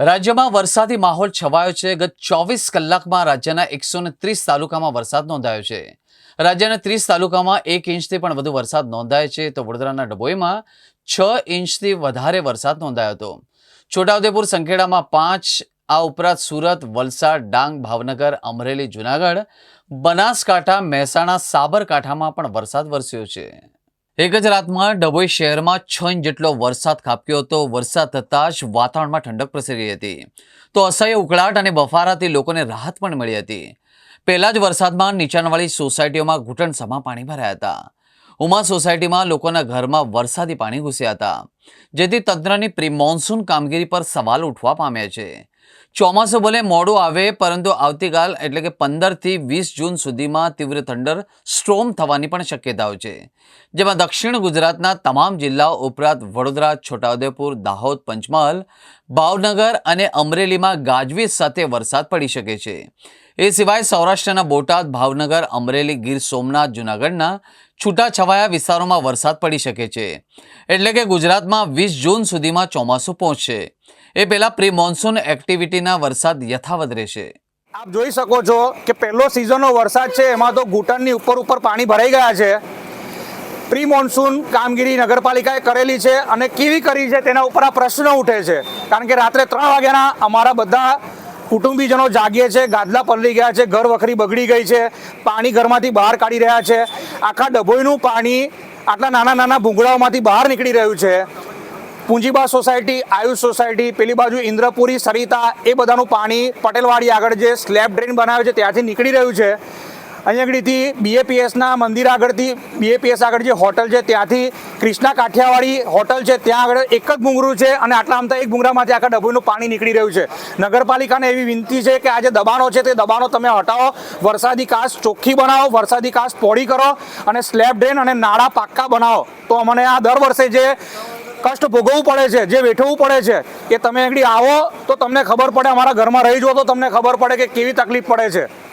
રાજ્યમાં વરસાદી માહોલ છવાયો છે. ગત ચોવીસ કલાકમાં રાજ્યના એકસો ત્રીસ તાલુકામાં વરસાદ નોંધાયો છે. રાજ્યના ત્રીસ તાલુકામાં એક ઇંચથી પણ વધુ વરસાદ નોંધાયો છે. તો વડોદરાના ડભોઈમાં છ ઇંચથી વધારે વરસાદ નોંધાયો હતો. છોટાઉદેપુર સંખેડામાં પાંચ, આ ઉપરાંત સુરત, વલસાડ, ડાંગ, ભાવનગર, અમરેલી, જુનાગઢ, બનાસકાંઠા, મહેસાણા, સાબરકાંઠામાં પણ વરસાદ વરસ્યો છે. એક જ રાતમાં ડભોઈ શહેરમાં છ ઇંચ જેટલો વરસાદ ખાબક્યો હતો. વરસાદ થતાં જ વાતાવરણમાં ઠંડક પ્રસરી હતી. તો અસહ્ય ઉકળાટ અને બફારાથી લોકોને રાહત પણ મળી હતી. પહેલા જ વરસાદમાં નીચાણવાળી સોસાયટીઓમાં ઘૂંટણસમાં પાણી ભરાયા હતા. ઉમા સોસાયટીમાં લોકોના ઘરમાં વરસાદી પાણી ઘૂસ્યા હતા, જેથી તંત્રની પ્રી કામગીરી પર સવાલ ઉઠવા પામ્યા છે. ચોમાસું ભલે મોડું આવે, પરંતુ આવતીકાલ એટલે કે પંદરથી વીસ જૂન સુધીમાં તીવ્ર થંડર, સ્ટ્રોમ થવાની પણ શક્યતાઓ છે. જેમાં દક્ષિણ ગુજરાતના તમામ જિલ્લાઓ ઉપરાંત વડોદરા, છોટાઉદેપુર, દાહોદ, પંચમહાલ, ભાવનગર અને અમરેલીમાં ગાજવીજ સાથે વરસાદ પડી શકે છે. એ સિવાય સૌરાષ્ટ્રના બોટાદ, ભાવનગર, અમરેલી, ગીર સોમનાથ, જૂનાગઢના છૂટાછવાયા વિસ્તારોમાં વરસાદ પડી શકે છે. એટલે કે ગુજરાતમાં વીસ જૂન સુધીમાં ચોમાસું પહોંચશે. એ પહેલા પ્રી મોન્સૂન એક્ટિવિટીના વરસાદ યથાવત રહેશે. આપ જોઈ શકો છો કે પહેલો સિઝનનો વરસાદ છે, એમાં તો ઘૂંટણની ઉપર ઉપર પાણી ભરાઈ ગયા છે. પ્રી મોન્સૂન કામગીરી નગરપાલિકાએ કરેલી છે અને કેવી કરી છે તેના ઉપર આ પ્રશ્ન ઉઠે છે. કારણ કે રાત્રે ત્રણ વાગ્યાના અમારા બધા કુટુંબીજનો જાગીએ છે, ગાદલા પલળી ગયા છે, ઘર વખરી બગડી ગઈ છે, પાણી ઘરમાંથી બહાર કાઢી રહ્યા છે. આખા ડભોઈનું પાણી આટલા નાના નાના ભૂંગળાઓમાંથી બહાર નીકળી રહ્યું છે. પૂંજીબા સોસાયટી, આયુષ સોસાયટી, પેલી બાજુ ઇન્દ્રપુરી, સરિતા, એ બધાનું પાણી પટેલવાડી આગળ જે સ્લેબ ડ્રેન બનાવે છે, ત્યાંથી નીકળી રહ્યું છે. અહીંયા આગળથી બીએપીએસના મંદિર આગળથી બીએપીએસ આગળ જે હોટલ છે ત્યાંથી ક્રિષ્ના કાઠિયાવાડી હોટલ છે, ત્યાં આગળ એક જ ભૂંગરું છે અને આટલા આમતા એક ભૂંગરામાંથી આખા ડભોઈનું પાણી નીકળી રહ્યું છે. નગરપાલિકાને એવી વિનંતી છે કે આ જે દબાણો છે તે દબાણો તમે હટાવો, વરસાદી કાશ ચોખ્ખી બનાવો, વરસાદી કાશ પોળી કરો અને સ્લેબ ડ્રેન અને નાળા પાક્કા બનાવો. તો અમને આ દર વર્ષે જે કષ્ટ ભોગવવું પડે છે, જે વેઠવવું પડે છે, એ તમે આગળ આવો તો તમને ખબર પડે, અમારા ઘરમાં રહી જુઓ તો તમને ખબર પડે કે કેવી તકલીફ પડે છે.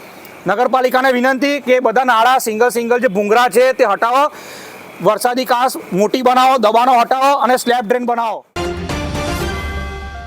નગરપાલિકાને વિનંતી કે બધા નાળા સિંગલ સિંગલ જે ભૂંગરા છે તે હટાવો. વરસાદી કાંસ મોટી બનાવો, દબાણો હટાવો અને સ્લેબ ડ્રેન બનાવો.